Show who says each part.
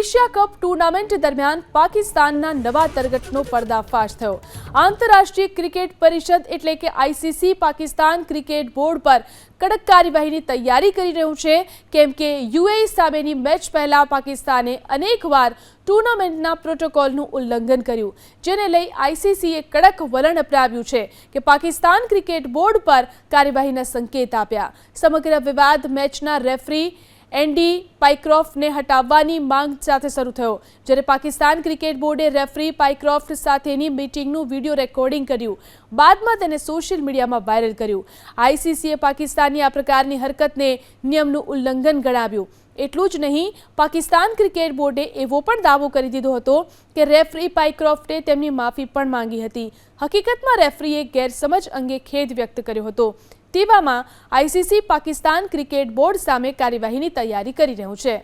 Speaker 1: Asia cup tournament દરમિયાન પાકિસ્તાનના નવા તરગટનો પર્દાફાશ થયો. આંતરરાષ્ટ્રીય ક્રિકેટ પરિષદ એટલે કે આઈસીસી પાકિસ્તાન ક્રિકેટ બોર્ડ પર કડક કાર્યવાહીની તૈયારી કરી રહ્યું છે, કેમ કે યુએઈ સામેની મેચ પહેલા પાકિસ્તાને અનેકવાર ટુર્નામેન્ટના પ્રોટોકોલનું ઉલ્લંઘન કર્યું, જેને લઈ આઈસીસીએ કડક વલણ અપનાવ્યું છે કે પાકિસ્તાન ક્રિકેટ બોર્ડ પર કાર્યવાહીના સંકેત આપ્યા. સમગ્ર વિવાદ મેચના રેફરી એન્ડી પાઇક્રોફ્ટને હટાવવાની માંગ સાથે શરૂ થયો, જ્યારે પાકિસ્તાન ક્રિકેટ બોર્ડે રેફરી પાઇક્રોફ્ટ સાથેની મીટિંગનું વીડિયો રેકોર્ડિંગ કર્યું. બાદમાં તેને સોશિયલ મીડિયામાં વાયરલ કર્યું. આઈસીસીએ પાકિસ્તાનની આ પ્રકારની હરકતને નિયમનું ઉલ્લંઘન ગણાવ્યું. એટલું જ નહીં, પાકિસ્તાન ક્રિકેટ બોર્ડે એવો પણ દાવો કરી દીધો હતો કે રેફરી પાઇક્રોફ્ટે તેમની માફી પણ માંગી હતી. હકીકતમાં રેફરીએ ગેરસમજ અંગે ખેદ વ્યક્ત કર્યો હતો. તેવામાં આઈસીસી પાકિસ્તાન ક્રિકેટ બોર્ડ સામે કાર્યવાહીની તૈયારી કરી રહ્યું છે.